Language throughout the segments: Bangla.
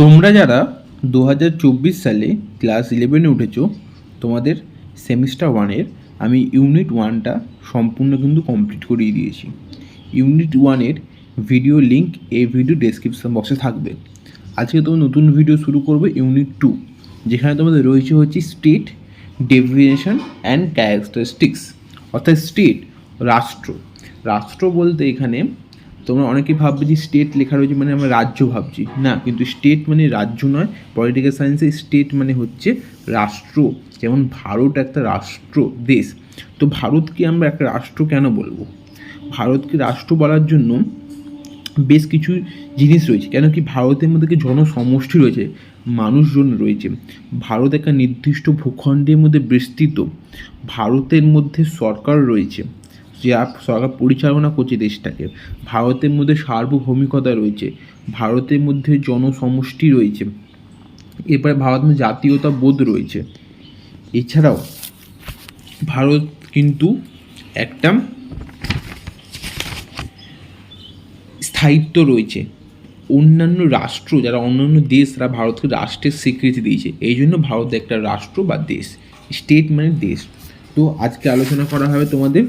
তোমরা যারা দু হাজার চব্বিশ সালে ক্লাস ইলেভেনে উঠেছো, তোমাদের সেমিস্টার ওয়ানের আমি ইউনিট ওয়ানটা সম্পূর্ণ কিন্তু কমপ্লিট করিয়ে দিয়েছি। ইউনিট ওয়ানের ভিডিও লিঙ্ক এই ভিডিও ডেসক্রিপশন বক্সে থাকবে। আজকে তোমার নতুন ভিডিও শুরু করবে ইউনিট টু যেখানে তোমাদের রয়েছে হচ্ছে স্টেট ডেফিনেশন অ্যান্ড ক্যারেক্টারিস্টিক্স অর্থাৎ স্টেট রাষ্ট্র। রাষ্ট্র বলতে এখানে তোমরা অনেকেই ভাববে যে স্টেট লেখা রয়েছে মানে আমরা রাজ্য ভাবছি। না, কিন্তু স্টেট মানে রাজ্য নয় পলিটিক্যাল সায়েন্সে স্টেট মানে হচ্ছে রাষ্ট্র। যেমন ভারত একটা রাষ্ট্র দেশ। তো ভারতকে আমরা একটা রাষ্ট্র কেন বলব? ভারতকে রাষ্ট্র বলার জন্য বেশ কিছু জিনিস রয়েছে। কেন কি ভারতের মধ্যে কি জনসমষ্টি রয়েছে? মানুষজন রয়েছে। ভারত একটা নির্দিষ্ট ভূখণ্ডের মধ্যে বিস্তৃত। ভারতের মধ্যে সরকার রয়েছে। যা সরকার পরিচালনা করছে দেশটাকে। ভারতের মধ্যে সার্বভৌমিকতা রয়েছে, ভারতের মধ্যে জনসমষ্টি রয়েছে, এরপরে ভারতের মধ্যে জাতীয়তা বোধ রয়েছে। এছাড়াও ভারত কিন্তু একটা স্থায়িত্ব রয়েছে। অন্যান্য রাষ্ট্র যারা অন্যান্য দেশ, তারা ভারতকে রাষ্ট্রের স্বীকৃতি দিয়েছে। এই জন্য ভারত একটা রাষ্ট্র বা দেশ স্টেট মানে দেশ। তো আজকে আলোচনা করা হবে তোমাদের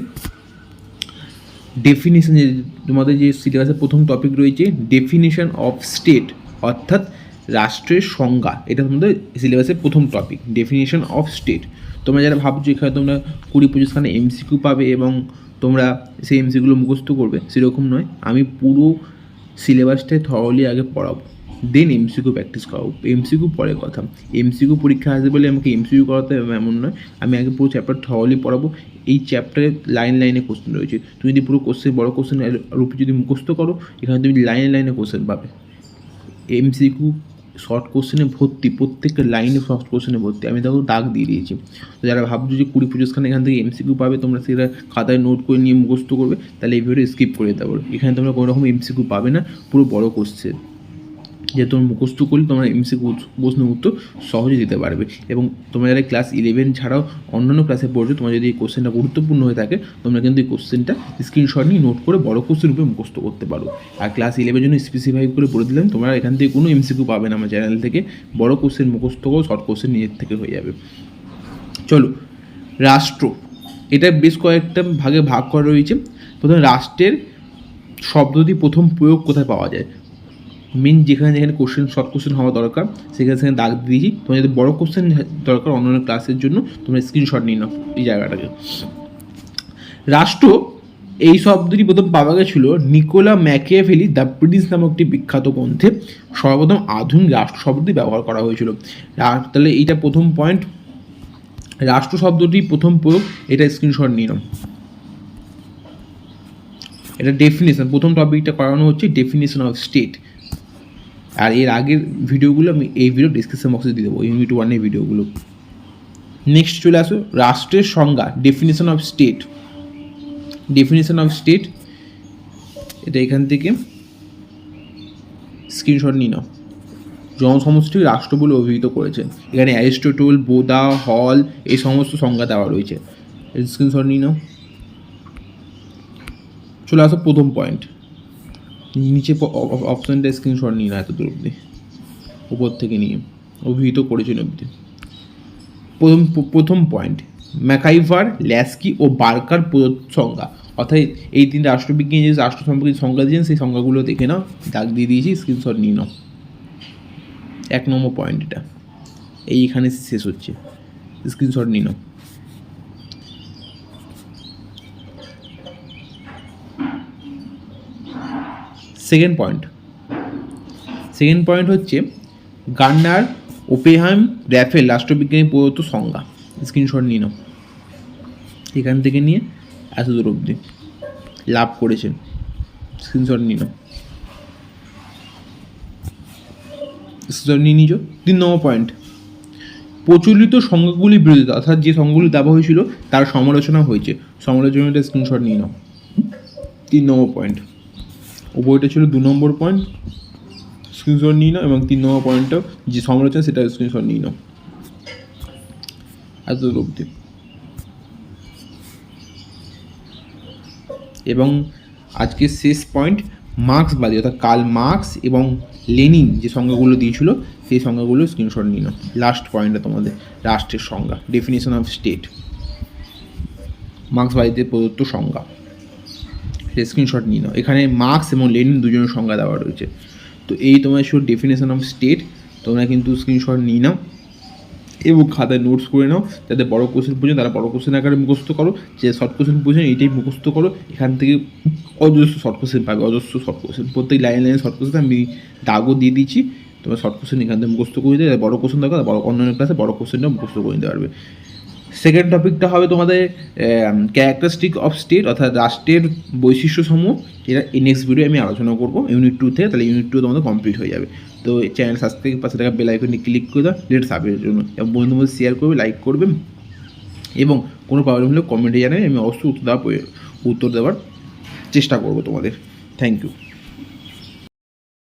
ডেফিনেশন যে তোমাদের যে সিলেবাসের প্রথম টপিক রয়েছে ডেফিনেশন অফ স্টেট অর্থাৎ রাষ্ট্রের সংজ্ঞা। এটা তোমাদের সিলেবাসের প্রথম টপিক ডেফিনেশন অফ স্টেট তোমরা যারা ভাবছ এখানে তোমরা কুড়ি পঁচিশখানে এমসিকিউ পাবে এবং তোমরা সেই এমসিগুলো মুখস্থ করবে, সেরকম নয়। আমি পুরো সিলেবাসটাই থরলি আগে পড়াবো। দেন এমসিকিউ প্র্যাকটিস করাবো এমসিকিউ পরে কথা। এমসিকিউ পরীক্ষা আসবে বলে আমাকে এমসিকিউ করাতে হবে এমন নয়। আমি আগে পুরো চ্যাপ্টার থরলি পড়াবো। এই চ্যাপ্টারে লাইন লাইনে কোশ্চেন রয়েছে। তুমি যদি পুরো কোশ্চেন বড় কোশ্চেন রূপে যদি মুখস্থ করো, এখানে তুমি লাইনে লাইনে কোশ্চেন পাবে। এমসিকিউ শর্ট কোশ্চেনে ভর্তি প্রত্যেকটা লাইনে শর্ট কোশ্চেনে ভর্তি। আমি দেখো দাগ দিয়ে দিয়েছি। তো যারা ভাবছ যে কুড়ি পঁচিশ পঁচিশখানে এখান থেকে এমসিকিউ পাবে, তোমরা সেটা খাতায় নোট করে নিয়ে মুখস্থ করবে। তাহলে এই ভিডিও স্কিপ করে দিতে পারো। এখানে তোমরা কোনো রকম এমসিকিউ পাবে না। পুরো বড় কোশ্চেন যে তোমরা মুখস্থ করলে তোমরা এমসিকিউ প্রশ্ন উত্তর সহজে দিতে পারবে। এবং তোমরা যারা ক্লাস ইলেভেন ছাড়াও অন্যান্য ক্লাসে পড়ছো, তোমার যদি এই কোশ্চেনটা গুরুত্বপূর্ণ হয়ে থাকে, তোমরা কিন্তু এই কোশ্চেনটা স্ক্রিনশট নিয়ে নোট করে বড় কোশ্চেন রূপে মুখস্থ করতে পারো। আর ক্লাস ইলেভেন জন্য স্পেসিফাই করে বলে দিলাম, তোমরা এখান থেকে কোনো এমসিকিউ পাবে না আমার চ্যানেল থেকে। বড় কোশ্চেন মুখস্থ করো শর্ট কোশ্চেন নিজের থেকে হয়ে যাবে। চলো, রাষ্ট্র। এটা বেশ কয়েকটা ভাগে ভাগ করা রয়েছে। প্রথমে রাষ্ট্রের শব্দটি প্রথম প্রয়োগ কোথায় পাওয়া যায়? মেন যেখানে যেখানে কোশ্চেন শর্ট কোশ্চেন হওয়া দরকার, সেখানে সেখানে দাগ দিয়েছি। তোমার যদি বড় কোশ্চেন দরকার অন্যান্য ক্লাসের জন্য, তোমরা স্ক্রিনশট নিয়ে নাও এই জায়গাটাকে। রাষ্ট্র এই শব্দটি প্রথম পাওয়া গেছিল নিকোলা ম্যাকিয়াভেলি দ্য প্রিন্স নামক একটি বিখ্যাত গ্রন্থে। সর্বপ্রথম আধুনিক রাষ্ট্র শব্দটি ব্যবহার করা হয়েছিল। তাহলে এইটা প্রথম পয়েন্ট রাষ্ট্র শব্দটি প্রথম প্রয়োগ, এটা স্ক্রিনশট নিয়ে নাও। এটা ডেফিনেশন প্রথম টপিকটা করানো হচ্ছে ডেফিনেশন অফ স্টেট আর এর আগের ভিডিওগুলো আমি এই ভিডিও ডিসক্রিপশন বক্সে দিয়ে দেবো ইউনিট ওয়ানের ভিডিওগুলো। নেক্সট চলে আসো, রাষ্ট্রের সংজ্ঞা definition of state definition of state এটা এখান থেকে স্ক্রিনশট নিয়ে নাও। জনসমষ্টি রাষ্ট্র বলে অভিহিত করেছেন এখানে অ্যারিস্টোটল বোদা হল এই সমস্ত সংজ্ঞা দেওয়া রয়েছে। স্ক্রিনশট নিয়ে নাও। চলে আসো, প্রথম পয়েন্ট নিচে অপশানটা স্ক্রিনশট নিয়ে না এত অব্দি উপর থেকে নিয়ে। অভিহিত করেছেন অব্দি প্রথম প্রথম পয়েন্ট ম্যাকাইভার, ল্যাস্কি ও বার্কার প্রদত্ত সংজ্ঞা অর্থাৎ এই তিন রাষ্ট্রবিজ্ঞানী যে রাষ্ট্র সম্পর্কে সংজ্ঞা দিয়েছেন, সেই সংজ্ঞাগুলো দেখে নাও, দাগ দিয়ে দিয়েছি স্ক্রিনশট নিয়ে নাও। এক নম্বর পয়েন্ট এটা। এইখানে শেষ হচ্ছে। স্ক্রিনশট নিয়ে নাও। সেকেন্ড পয়েন্ট সেকেন্ড পয়েন্ট হচ্ছে গান্নার ওপেহাম র্যাফেল রাষ্ট্রবিজ্ঞানী প্রদত্ত সংজ্ঞা। স্ক্রিনশট নিয়ে নাও। এখান থেকে নিয়ে এত দূর অবধি লাভ করেছেন। স্ক্রিনশট নিয়ে নাও। স্ক্রিনশট নিয়ে নিজ তিন নম্বর পয়েন্ট প্রচলিত সংজ্ঞাগুলির বিরোধিতা, অর্থাৎ যে সংজ্ঞাগুলি দেওয়া হয়েছিল, তার সমালোচনা হয়েছে। সমালোচনাটা স্ক্রিনশট নিয়ে নাও। তিন নম্বর পয়েন্ট ওপরটা ছিল দু নম্বর পয়েন্ট স্ক্রিনশট নিয়ে নাও এবং তিন নম্বর পয়েন্টটা যে সমালোচনা সেটা স্ক্রিনশট নিয়ে নাও। এত অবধি। এবং আজকে শেষ পয়েন্ট মার্ক্সবাদী অর্থাৎ কাল মার্কস এবং লেনিন যে সংজ্ঞাগুলো দিয়েছিল, সেই সংজ্ঞাগুলো স্ক্রিনশট নিয়ে নাও। লাস্ট পয়েন্টটা তোমাদের, রাষ্ট্রের সংজ্ঞা ডেফিনেশন অফ স্টেট মার্ক্সবাদীদের প্রদত্ত সংজ্ঞা। সেই স্ক্রিনশট নিয়ে নাও। এখানে মার্কস এবং লেনিন দুজনের সংজ্ঞা দেওয়া রয়েছে। তো এই তোমার ছিল ডেফিনেশন অফ স্টেট তোমরা কিন্তু স্ক্রিনশট নিয়ে নাও এবং খাতায় নোটস করে নাও। যাতে বড় কোশ্চেন বুঝে তারা বড় কোশ্চেন আকারে মুখস্থ করো, যে শর্ট কোশ্চেন বুঝেন এইটাই মুখস্থ করো। এখান থেকে অজস্র শর্ট কোশ্চেন পাবে, অজস্র শর্ট কোশ্চেন প্রত্যেক লাইন লাইনে শর্ট কোশ্চেন আমি দাগও দিয়ে দিচ্ছি। তোমার শর্ট কোশ্চেন এখান থেকে মুখস্থ করে দিতে বড় কোশ্চেন দরকার বড় অন্যান্য ক্লাসে বড় কোশ্চেনটা মুখস্থ করে নিতে পারবে। সেকেন্ড টপিকটা হবে তোমাদের ক্যারেক্টারিস্টিক অফ স্টেট অর্থাৎ রাষ্ট্রের বৈশিষ্ট্যসমূহ, যেটা নেক্সট ভিডিও আমি আলোচনা করব ইউনিট টু থেকে তাহলে ইউনিট টু তোমাদের কমপ্লিট হয়ে যাবে। তো চ্যানেল সাবস্ক্রাইব পাশে থাকা বেল আইকনে ক্লিক করে দাও লেটস আপডেটের জন্য। বন্ধু বন্ধু শেয়ার করবে লাইক করবে। এবং কোনো প্রবলেম হলে কমেন্টে জানাবে, আমি অবশ্যই উত্তর দেওয়ার উত্তর দেওয়ার চেষ্টা করব তোমাদের। Thank you